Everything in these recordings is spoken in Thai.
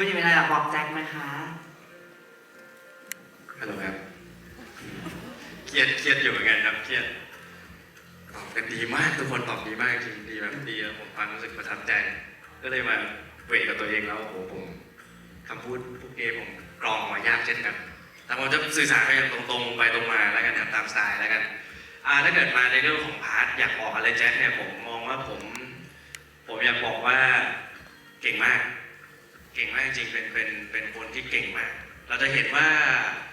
คุณมีอะไรอยากบอกแจ็คไหมคะฮัลโหลครับ เครียดเครียดอยู่เหมือนกันครับ เครียดตอบกันดีมากทุกคนตอบดีมากจริงดีแบบดีแล้วผมฟังรู้สึกประทับใจ ก็เลยมาเวทกับตัวเองแล้วโอ้โหผมคำพูดพวกเกผมกรองมายากเช่นกัน แต่ผมจะสื่อสารไปอย่างตรงๆ ไปตรงมาแล้วกันตามสไตล์แล้วกันอ่าถ้าเกิดมาในเรื่องของพาร์ทอยากบอกอะไรแจ็คเนี่ยผมมองว่าผม ผมอยากบอกว่าเก่งมาก ก่งมากจริงๆเป็นเป็นเป็นคนที่เก่งมาก เราจะเห็นว่า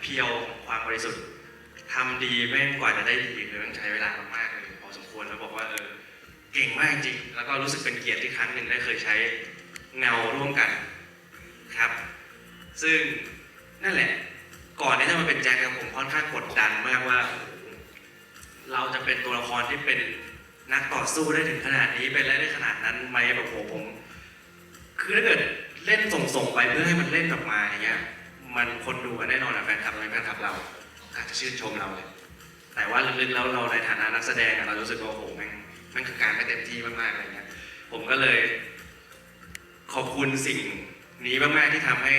เพียวของความบริสุทธิ์ทำดีแม่งกว่าจะได้ดีคือต้องใช้เวลามากๆเลยพอสมควรแล้วบอกว่าเออเก่งมากจริง แล้วก็รู้สึกเป็นเกียรติที่ครั้งหนึ่งได้เคยใช้เงาร่วมกันครับ ซึ่งนั่นแหละ ก่อนที่จะมาเป็นแจ็คผมค่อนข้างกดดันมากว่า เราจะเป็นตัวละครที่เป็นนักต่อสู้ได้ถึงขนาดนี้เป็นอะได้ขนาดนั้นไหมแบบโหผม คือถ้าเกิด เล่นส่งๆไปเพื่อให้มันเล่นออกมาอย่างเงี้ย มันคนดูอะแน่นอนอะแฟนคลับเราเป็นแฟนคลับเราอาจจะชื่นชมเราเลยแต่ว่าลึกๆแล้วเราในฐานะนักแสดงอะเรารู้สึกว่าโอ้โหแม่งแม่งคือการไม่เต็มที่มากๆอะไรเงี้ย ผมก็เลย ขอบคุณสิ่งนี้มากๆที่ทำให้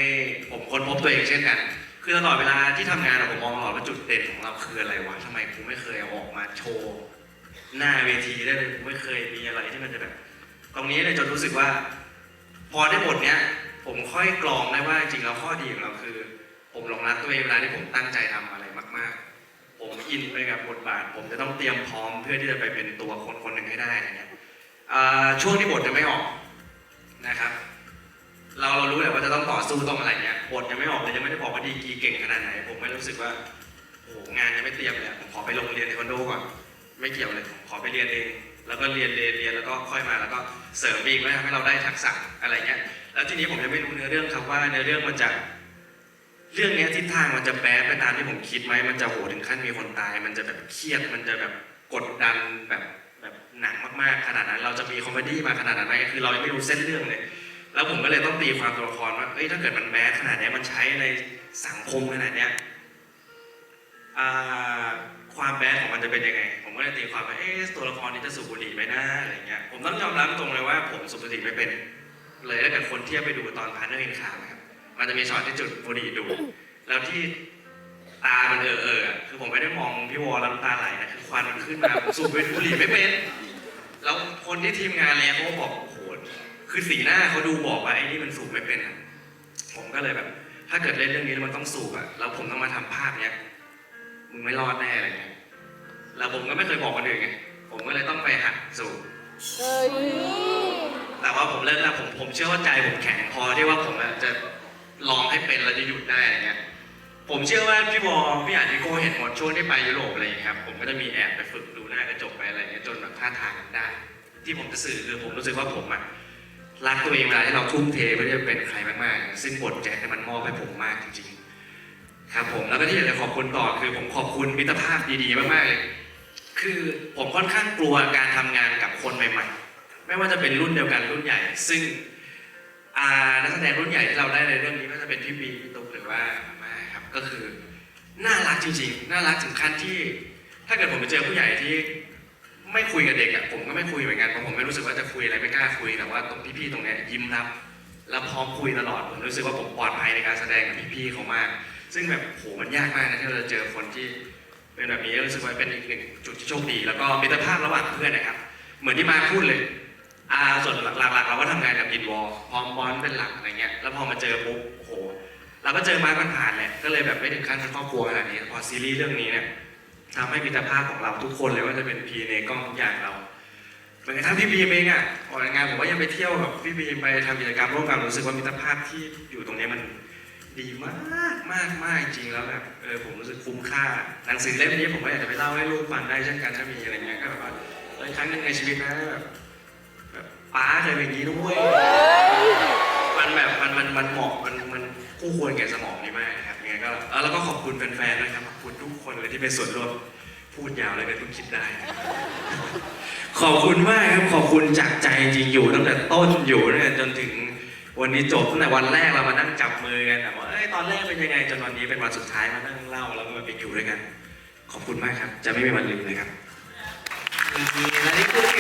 ผมค้นพบตัวเองเช่นกัน คือตลอดเวลาที่ทำงานอะผมมองตลอดว่าจุดเด่นของเราคืออะไรวะทำไมกูไม่เคยเอาออกมาโชว์ หน้าเวทีได้เลยกูไม่เคยมีอะไรที่มันจะแบบ ตรงนี้เลยจนรู้สึกว่า พอได้บทเนี้ย ผมค่อยกรองได้ว่าจริงๆแล้วข้อดีของเราคือ ผมหลงรักตัวเองเวลาที่ผมตั้งใจทำอะไรมาก ๆ ผมอินไปกับบทบาท ผมจะต้องเตรียมพร้อมเพื่อที่จะไปเป็นตัวคนคนหนึ่งให้ได้อะไรเงี้ยช่วงที่บทจะไม่ออกนะครับ เราเรารู้แหละว่าจะต้องต่อสู้ต้องอะไรเงี้ยบทยังไม่ออกเลยยังไม่ได้บอกว่าดีกีเก่งขนาดไหน ผมไม่รู้สึกว่าโอ้งานยังไม่เตรียมเลยผมขอไปลงเรียนเทควันโดก่อนไม่เกี่ยวเลยผมขอไปเรียนเอง แล้วก็เรียนเรียนเรียนแล้วก็ค่อยมาแล้วก็เสริมอีกแล้วทำให้เราได้ทักษะอะไรเงี้ย แล้วทีนี้ผมยังไม่รู้เนื้อเรื่องครับว่าเนื้อเรื่องมันจะเรื่องนี้ทิศทางมันจะแปรไปตามที่ผมคิดไหมมันจะโหถึงขั้นมีคนตาย มันจะแบบเครียดมันจะแบบกดดันแบบแบบหนักมากๆขนาดนั้น เราจะมีคอมเมดี้มาขนาดนั้นไหมคือเรายังไม่รู้เส้นเรื่องเลย แล้วผมก็เลยต้องตีความตัวละครว่าเอ้ยถ้าเกิดมันแบดขนาดนี้มันใช้ในสังคมขนาดเนี้ย อ่าความแบดของมันจะเป็นยังไง ผมก็เลยตีความว่าเอ๊ะตัวละครนี้จะสูบบุหรี่ไหมนะอะไรเงี้ยผมต้องยอมรับตรงเลยว่าผมสูบบุหรี่ไม่เป็น เลยถ้าเกิดคนเทียบไปดูตอนพาร์เนอร์อินคาครับมันจะมีช็อตที่จุดบุหรี่ดู แล้วที่ตามันเออเอออะคือผมไม่ได้มองพี่วอลแล้วน้ำตาไหลนะคือควันมันขึ้นมาผมสูบบุหรี่ไม่เป็น แล้วคนที่ทีมงานเลยเขาก็บอกโอ้โหคือสีหน้าเขาดูบอกว่าไอ้นี่มันสูบไม่เป็นอะผมก็เลยแบบ ถ้าเกิดเล่นเรื่องนี้แล้วมันต้องสูบอะแล้วผมต้องมาทำภาพเนี้ย มึงไม่รอดแน่อะไรเงี้ยแล้วผมก็ไม่เคยบอกคนอื่นไง ผมก็เลยต้องไปหัดสูบเฮ้ยแต่ว่าผมเริ่มแล้วผมผมเชื่อว่าใจผมแข็งพอที่ว่าผมอะจะลองให้เป็นแล้วจะหยุดได้อะไรเงี้ย ผมเชื่อว่าพี่วอพี่อาจพี่โก้เห็นหมดช่วงที่ไปยุโรปอะไรอย่างเงี้ยครับผมก็จะมีแอบไปฝึกดูหน้ากระจกไปอะไรเงี้ยจนแบบท่าทางกันได้ ที่ผมจะสื่อคือผมรู้สึกว่าผมอะรักตัวเองเวลาที่เราทุ่มเทเพื่อที่จะเป็นใครมากๆซึ่งบทแจ็คเนี่ยมันมอบให้ผมมากจริงๆ ครับผมแล้วก็ที่อยากจะขอบคุณต่อคือผมขอบคุณมิตรภาพดีๆมากๆเลยคือผมค่อนข้างกลัวการทำงานกับคนใหม่ๆ ไม่ว่าจะเป็นรุ่นเดียวกันรุ่นใหญ่ ซึ่งอ่านักแสดงรุ่นใหญ่ที่เราได้ในเรื่องนี้ไม่ว่าจะเป็นพี่บีพี่ตุ๊กหรือว่าม่ครับก็คือน่ารักจริงๆน่ารักถึงขั้นที่ ถ้าเกิดผมไปเจอผู้ใหญ่ที่ไม่คุยกับเด็กอะผมก็ไม่คุยเหมือนกันเพราะผมไม่รู้สึกว่าจะคุยอะไรไม่กล้าคุยแต่ว่าตรงพี่ๆตรงเนี้ยยิ้มรับแล้วพร้อมคุยตลอดผมรู้สึกว่าผมปลอดภัยในการแสดงกับพี่ๆเขามาก ซึ่งแบบโหมันยากมากนะที่เราจะเจอคนที่เป็นแบบนี้รู้สึกว่าเป็นอีกหนึ่งจุดที่โชคดี แล้วก็มิตรภาพระหว่างเพื่อนนะครับ เหมือนที่มาพูดเลยอ่าส่วนหลักๆเราก็ทำงานกับอินวอลพร้อมบอลเป็นหลักอะไรเงี้ยแล้วพอมาเจอปุ๊บโหเราก็เจอมากันผ่านๆแหละก็เลยแบบไม่ถึงขั้นเป็นครอบครัวขนาดนี้พอซีรีส์เรื่องนี้เนี่ยทำให้มิตรภาพของเราทุกคนเลยว่าจะเป็นพีในกล้องทุกอย่างเราเหมือนกระทั่งพี่บีมเองอะออกงานผมก็ยังไปเที่ยวกับพี่บีมไปทำกิจกรรมร่วมกันรู้สึกว่ามิตรภาพที่อยู่ตรงนี้มัน ดีมากมากมากจริงแล้วแบบเออผมรู้สึกคุ้มค่า หนังสือเล่มนี้ผมก็อยากจะไปเล่าให้ลูกฟังได้เช่นกันถ้ามีอะไรเงี้ยก็แบบว่าเออครั้งหนึงในชีวิตนะแบบแบบป้าเคยเป็นอย่างนี้ด้วยมันแบบมันมันมันเหมาะมันมันคู่ควรแก่สมองนี่มากนะครับยังไงก็เออแล้วก็ขอบคุณแฟนๆนะครับขอบคุณทุกคนเลยที่เป็นส่วนร่วมพูดยาวเลยก็เพิ่งคิดได้ ขอบคุณมากครับขอบคุณจากใจจริงอยู่ตั้งแต่ต้นอยู่เนี่ยจนถึงวันนี้จบตั้งแต่วันแรกเรามานั่งจับ อนแรกเป็นยังไงจนวันนี้เป็นวันสุดท้ายมานั่งเล่าแล้วก็มาเป็นอยู่ด้วยกัน ขอบคุณมากครับ จะไม่มีวันลืมเลยครับ และนี่คือ